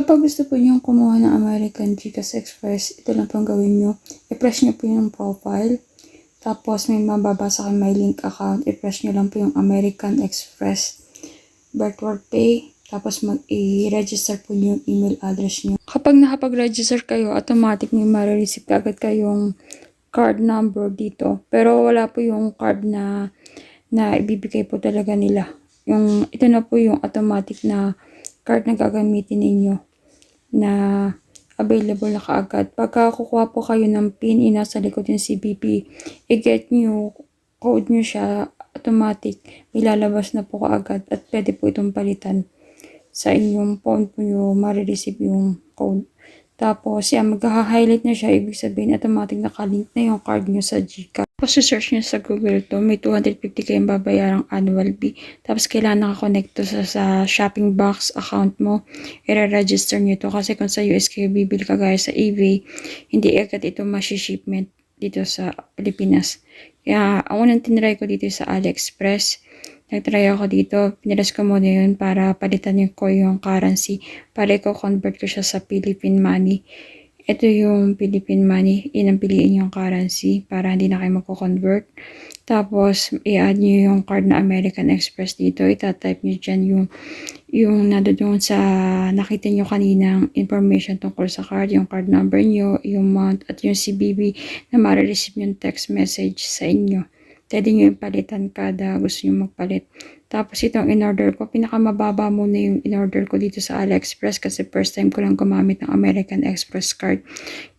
Kapag gusto po niyong kumuha ng American Gcash Express, ito lang po ang gawin niyo. I-press niyo po yung profile. Tapos may mababasa kayo may link account. I-press niyo lang po yung American Express virtual pay. Tapos mag-i-register po niyo yung email address niyo. Kapag nakapag-register kayo, automatic may marireceive agad kayong card number dito. Pero wala po yung card na na ibibigay po talaga nila. Yung, ito na po yung automatic na card na gagamitin ninyo na available na kaagad. Pagka kukuha po kayo ng PIN, inasa likod yung CBP, i-get nyo, code nyo siya, automatic, ilalabas na po kaagad at pwede po itong palitan sa inyong phone po nyo, marireceive yung code. Tapos, yan, mag-highlight na siya. Ibig sabihin, automatic nakalink na yung card nyo sa Gcash. Tapos, search nyo sa Google to. May 250 kayong babayarang annual fee. Tapos, kailangan nakakonect to sa, sa shopping box account mo. I-register nyo to. Kasi kung sa US kayo bibili kagaya sa eBay, hindi agad ito shipment dito sa Pilipinas. Kaya, ang unang tinry ko dito sa AliExpress. Nagtry ako dito, pinilas ko muna yun para palitan ko yung currency para i-convert ko siya sa Philippine money. Ito yung Philippine money, yun ang yung currency para hindi na kayo magko-convert. Tapos, i-add nyo yung card na American Express dito. Itatype nyo dyan yung, yung nandoon sa nakita nyo kaninang information tungkol sa card, yung card number nyo, yung month, at yung CBB na marireceive yung text message sa inyo. Pwede nyo yung palitan kada gusto nyo magpalit. Tapos itong in-order ko, pinakamababa muna yung in-order ko dito sa AliExpress kasi first time ko lang gumamit ng American Express card.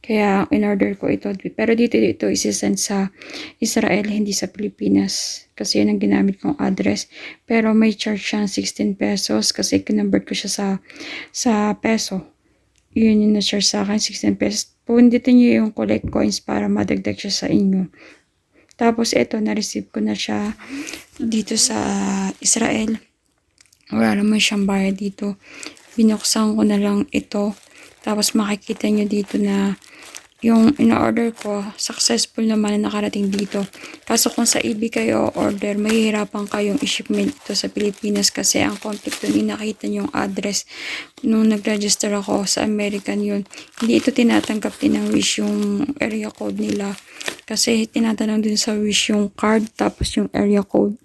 Kaya in-order ko ito. Pero dito ito isi-send sa Israel, hindi sa Pilipinas. Kasi yun ang ginamit kong address. Pero may charge siyang 16 pesos kasi kinonvert ko siya sa, sa peso. Yun yung na-charge sa akin, 16 pesos. Punditin nyo yung collect coins para madagdag siya sa inyo. Tapos ito, na-receive ko na siya dito sa Israel. Wala naman siyang bayad dito. Binuksan ko na lang ito. Tapos makikita nyo dito na yung in-order ko, successful naman na nakarating dito. Kaso kung sa eBay kayo order, mahihirapan kayong i-shipment ito sa Pilipinas kasi ang conflict doon, nakita nyo yung address. Nung nag-register ako sa American yun, hindi ito tinatanggap din ng Wish yung area code nila. Kasi tinatanong din sa Wish yung card tapos yung area code.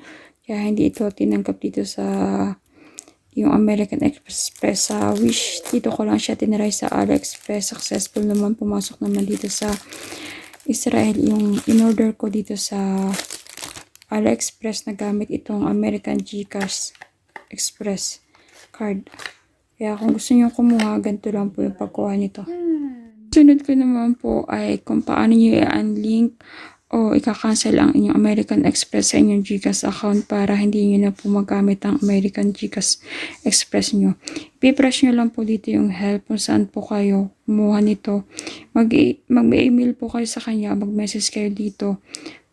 Kaya hindi ito tinanggap dito sa yung American Express sa Wish. Dito ko lang siya tinaray sa AliExpress. Successful naman. Pumasok naman dito sa Israel. Yung in-order ko dito sa AliExpress na gamit itong American Gcash Express card. Kaya kung gusto niyo kumuha, ganito lang po yung pagkuha nito. Sunod ko naman po ay kung paano niyo i-unlink o ika-cancel ang inyong American Express sa inyong Gcash account para hindi nyo na po magamit ang American Gcash Express nyo. Ipipress nyo lang po dito yung help kung saan po kayo kumuha nito. Mag-email po kayo sa kanya, mag-message kayo dito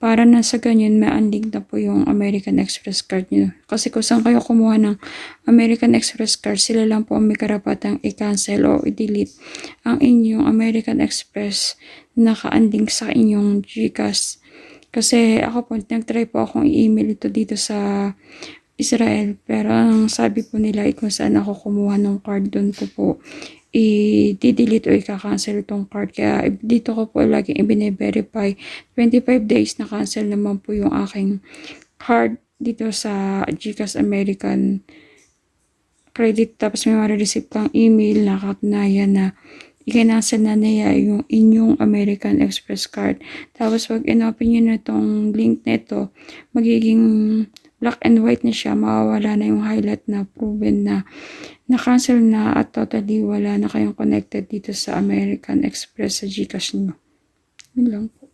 para na sa ganyan ma-unlink na po yung American Express card nyo. Kasi kung saan kayo kumuha ng American Express card, sila lang po may karapatang i-cancel o i-delete ang inyong American Express naka-unlink sa inyong Gcash. Kasi ako po, nag-try po akong i-email ito dito sa Israel. Pero ang sabi po nila, eh, kung saan ako kumuha ng card, doon ko po i-delete o i-cancel itong card. Kaya dito ko po lagi i-verify. 25 days na cancel naman po yung aking card dito sa Gcash American credit. Tapos may ma-receive kang email na katunayan na i-cancel na niya yung inyong American Express card. Tapos pag in-open nyo na itong link na ito, magiging black and white na siya, mawawala na yung highlight na proven na na-cancel na at totally wala na kayong connected dito sa American Express sa Gcash nyo. Yun lang po.